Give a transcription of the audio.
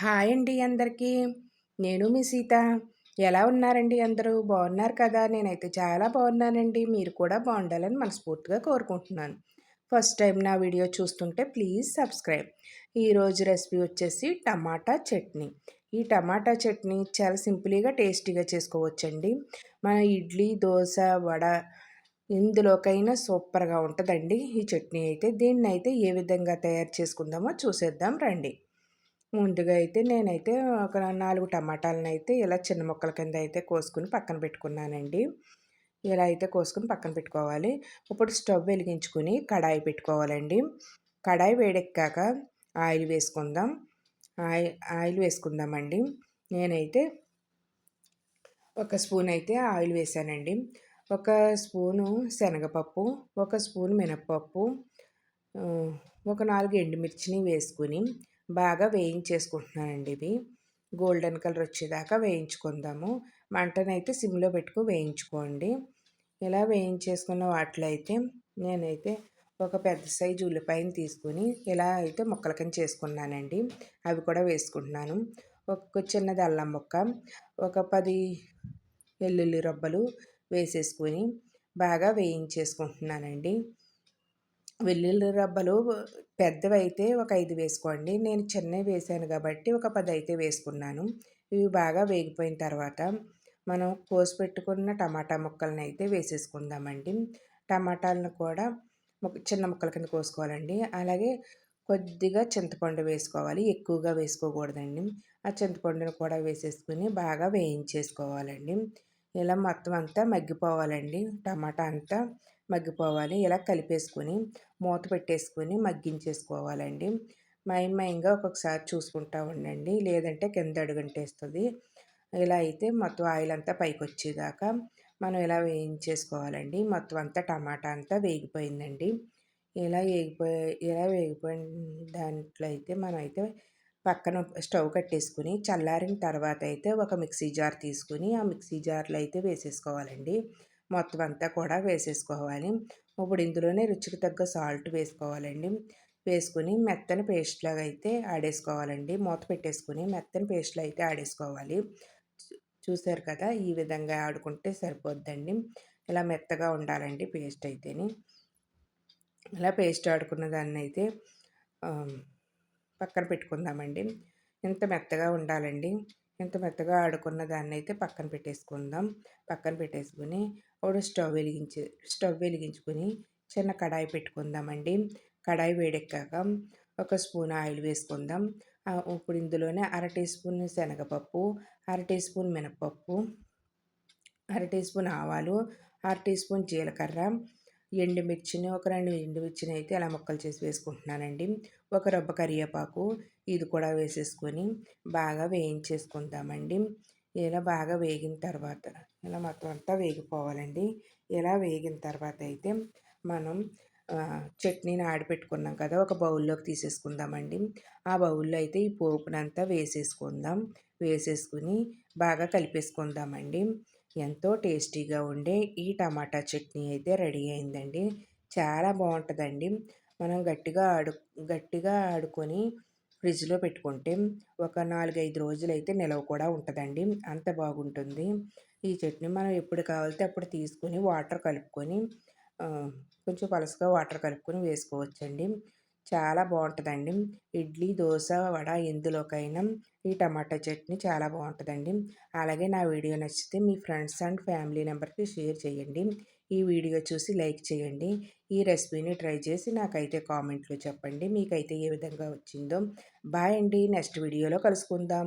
Hi అండి అందరికీ. నేను మీ సీత. ఎలా ఉన్నారండి అందరూ? బాగున్నారు కదా? నేనైతే చాలా బాగున్నానండి. మీరు కూడా బాగుండాలని మనస్ఫూర్తిగా కోరుకుంటున్నాను. ఫస్ట్ టైం నా వీడియో చూస్తుంటే ప్లీజ్ సబ్స్క్రైబ్. ఈరోజు రెసిపీ వచ్చేసి టమాటా చట్నీ. ఈ టమాటా చట్నీ చాలా సింపుల్గా టేస్టీగా చేసుకోవచ్చండి. మన ఇడ్లీ దోశ వడ ఇందులోకైనా సూపర్గా ఉంటుందండి. ఈ చట్నీ అయితే దీన్ని అయితే ఏ విధంగా తయారు చేసుకుందామో చూసేద్దాం రండి. ముందుగా అయితే నేనైతే ఒక నాలుగు టమాటాలను అయితే ఇలా చిన్న ముక్కల కింద అయితే కోసుకుని పక్కన పెట్టుకున్నానండి. ఇలా అయితే కోసుకుని పక్కన పెట్టుకోవాలి. ఇప్పుడు స్టవ్ వెలిగించుకుని కడాయి పెట్టుకోవాలండి. కడాయి వేడెక్కాక ఆయిల్ వేసుకుందాం. ఆయిల్ ఆయిల్ వేసుకుందామండి. నేనైతే ఒక స్పూన్ అయితే ఆయిల్ వేసానండి. ఒక స్పూను శనగపప్పు ఒక స్పూన్ మినప్పప్పు ఒక నాలుగు ఎండుమిర్చిని వేసుకుని బాగా వేయించేసుకుంటున్నానండి ఇవి గోల్డెన్ కలర్ వచ్చేదాకా వేయించుకుందాము. మంటనైతే సిమ్లో పెట్టుకు వేయించుకోండి. ఇలా వేయించేసుకున్న వాటిలో అయితే నేనైతే ఒక పెద్ద సైజు ఉల్లిపాయని తీసుకుని ఇలా అయితే ముక్కల కింద చేసుకున్నానండి. అవి కూడా వేసుకుంటున్నాను. ఒక చిన్నది అల్లం ముక్క ఒక పది వెల్లుల్లి రబ్బలు వేసేసుకొని బాగా వేయించేసుకుంటున్నానండి. వెల్లుల్లి రబ్బలు పెద్దవి అయితే ఒక ఐదు వేసుకోండి. నేను చిన్నవి వేసాను కాబట్టి ఒక పది అయితే వేసుకున్నాను. ఇవి బాగా వేగిపోయిన తర్వాత మనం కోసి పెట్టుకున్న టమాటా ముక్కలను అయితే వేసేసుకుందామండి. టమాటాలను కూడా చిన్న ముక్కల కింద కోసుకోవాలండి. అలాగే కొద్దిగా చింతపండు వేసుకోవాలి. ఎక్కువగా వేసుకోకూడదండి. ఆ చింతపండును కూడా వేసేసుకుని బాగా వేయించేసుకోవాలండి. ఇలా మొత్తం అంతా మగ్గిపోవాలండి. టమాటా అంతా మగ్గిపోవాలి. ఇలా కలిపేసుకొని మూత పెట్టేసుకొని మగ్గించేసుకోవాలండి. మయంగా ఒక్కొక్కసారి చూసుకుంటూ ఉండండి. లేదంటే కింద అడుగంటేస్తుంది. ఇలా అయితే మొత్తం ఆయిల్ అంతా పైకి వచ్చేదాకా మనం ఇలా వేయించేసుకోవాలండి. మొత్తం అంతా టమాటా అంతా వేగిపోయిందండి. ఇలా వేగిపోయి ఇలా వేగిపోయిన దాంట్లో అయితే మనం అయితే పక్కన స్టవ్ కట్టేసుకుని చల్లారిన తర్వాత అయితే ఒక మిక్సీ జార్ తీసుకుని ఆ మిక్సీ జార్లో అయితే వేసేసుకోవాలండి. మొత్తం అంతా కూడా వేసేసుకోవాలి. ఇప్పుడు ఇందులోనే రుచికి తగ్గ సాల్ట్ వేసుకోవాలండి. వేసుకుని మెత్తని పేస్ట్లాగా అయితే ఆడేసుకోవాలండి మూత పెట్టేసుకుని మెత్తని పేస్ట్లో అయితే ఆడేసుకోవాలి చూసారు కదా ఈ విధంగా ఆడుకుంటే సరిపోద్దండి. ఇలా మెత్తగా ఉండాలండి పేస్ట్ అయితేని. ఇలా పేస్ట్ ఆడుకున్న దాన్ని అయితే పక్కన పెట్టుకుందామండి. ఇంత మెత్తగా ఉండాలండి. ఇంత మెత్తగా ఆడుకున్న దాన్ని అయితే పక్కన పెట్టేసుకుందాం. పక్కన పెట్టేసుకుని ఇప్పుడు స్టవ్ వెలిగించి స్టవ్ వెలిగించుకుని చిన్న కడాయి పెట్టుకుందామండి. కడాయి వేడెక్కాక ఒక స్పూన్ ఆయిల్ వేసుకుందాం. ఇప్పుడు ఇందులోనే అర టీ స్పూన్ శనగపప్పు అర టీ స్పూన్ మినపప్పు అర టీ స్పూన్ ఆవాలు అర టీ స్పూన్ జీలకర్ర ఎండుమిర్చిని ఒక రెండు ఎండుమిర్చిని అయితే అలా ముక్కలు చేసి వేసుకుంటున్నానండి. ఒక రబ్బ కరివేపాకు ఇది కూడా వేసేసుకొని బాగా వేయించేసుకుందామండి ఇలా బాగా వేగిన తర్వాత ఇలా మొత్తం అంతా వేగిపోవాలండి. ఇలా వేగిన తర్వాత అయితే మనం చట్నీని ఆడిపెట్టుకున్నాం కదా ఒక బౌల్లోకి తీసేసుకుందామండి. ఆ బౌల్లో అయితే ఈ పోపునంతా వేసేసుకుందాం. వేసేసుకుని బాగా కలిపేసుకుందామండి. ఎంతో టేస్టీగా ఉండే ఈ టమాటా చట్నీ అయితే రెడీ అయిందండి. చాలా బాగుంటుందండి. మనం గట్టిగా ఆడు గట్టిగా ఆడుకొని ఫ్రిడ్జ్లో పెట్టుకుంటే ఒక నాలుగైదు రోజులు అయితే నిలవ కూడా ఉంటుందండి. అంత బాగుంటుంది. ఈ చట్నీ మనం ఎప్పుడు కావాలితే అప్పుడు తీసుకొని వాటర్ కలుపుకొని కొంచెం పలసగా వాటర్ కలుపుకొని వేసుకోవచ్చండి. చాలా బాగుంటుందండి ఇడ్లీ దోశ వడ ఎందులోకైనా ఈ టమాటా చట్నీ చాలా బాగుంటుందండి అలాగే నా వీడియో నచ్చితే మీ ఫ్రెండ్స్ అండ్ ఫ్యామిలీ మెంబర్కి షేర్ చేయండి. ఈ వీడియో చూసి లైక్ చేయండి. ఈ రెసిపీని ట్రై చేసి నాకైతే కామెంట్లో చెప్పండి. మీకైతే ఏ విధంగా వచ్చిందో. బాయ్ అండి. నెక్స్ట్ వీడియోలో కలుసుకుందాం.